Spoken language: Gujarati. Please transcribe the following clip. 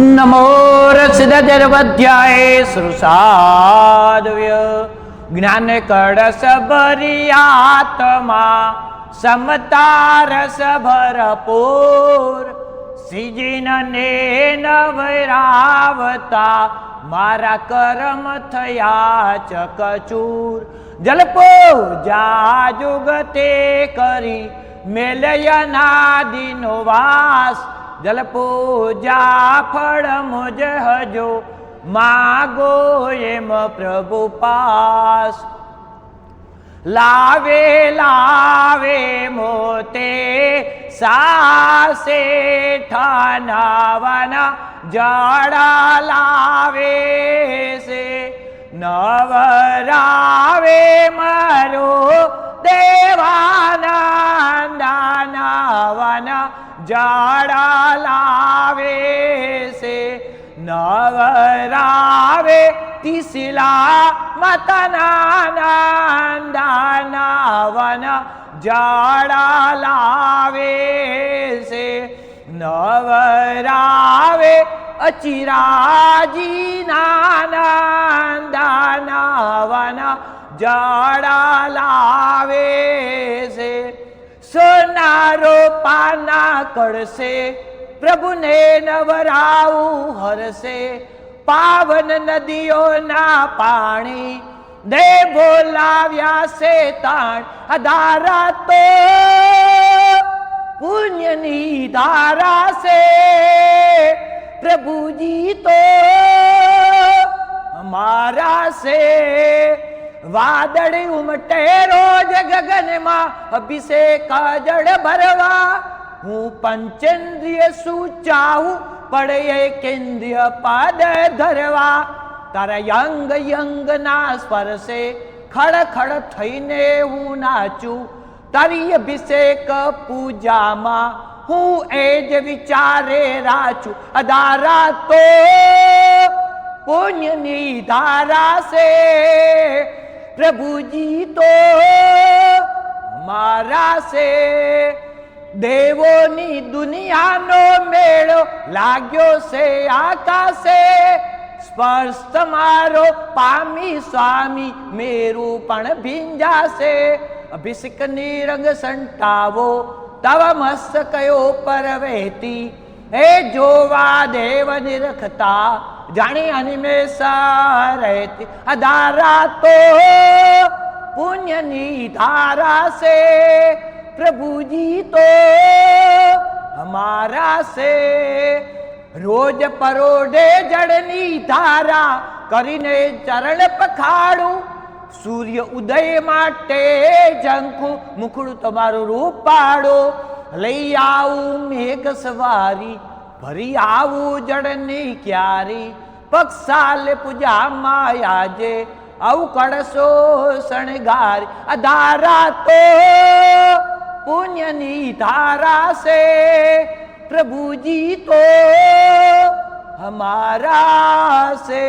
નમો રસિદર્વધ્યાય શ્રુષાદવ્ય જ્ઞાન કળશ ભરિયાત્મા સમતા રસ ભરપૂર સિજીનને નવરાવતા મારા કરમ થયા ચકચૂર જલપો જા જુગતે કરી મેલયનાદિનો વાસ જલ પૂજા ફળ મુજ હજો, માગો એમ પ્રભુ પાસ. લાવે લાવે મોતે સાસે ઠાનાવાના જાડા લાવે છે નવરાવે મારો દેવાનંદાનાવાના જાડા લાવે છે નવરાવે તિસલા મતનાનંદાનાવાના જાડા લાવે છે નવરાવે અચિરાજી નાનંદાનાવાના જાડા લાવે છે. સોનારો પાના કળશે પ્રભુને નવરાવું હરશે પાવન નદીઓના પાણી દે બોલાવ્યા છે તાણ અધારા તો પુણ્યની ધારા છે પ્રભુજી તો અમારા છે વાદળ ઉમટે રોજ ગગનમાં અભિષેક જળ ભરવા હું પંચેન્દ્રિય સુચાહું પડે કેન્દ્રિય પાદ ધરવા. તારા યંગ યંગ ના સ્પર્શે ખડખડ થઈને હું નાચું. તારી અભિષેક પૂજામાં હું એ જ વિચારે રાચું. અધારા તો પુણ્યની ધારા છે. પ્રભુજી તો મારા છે. દેવોની દુનિયાનો મેળો લાગ્યો છે આકાશે. સ્પર્શ તમારો પામી સ્વામી, મેરું પણ ભીંજાશે. અભિષેકની રંગ સંટાવો, તવ મસ્તકયો પર વહેતી. હે જોવા દેવ નિરખતા, જાણી અનિમેષા રહેતી. અધારા તો પુણ્યની ધારા છે. પ્રભુજી તો હમારા સે રોજ પરોડે જળની ધારા કરીને ચરણ પખાડું, સૂર્ય ઉદય માટે જંખુ મુખડું તમારું રૂપ પાડો. લઈ આવું મેઘ સવારી, ભરી આવું જળની ક્યારી. પક્ષાલ પૂજા માયાજે આવું કળશો શણગાર. અધારા તો પુણ્યની ધારા સે પ્રભુજી તો હમારા છે.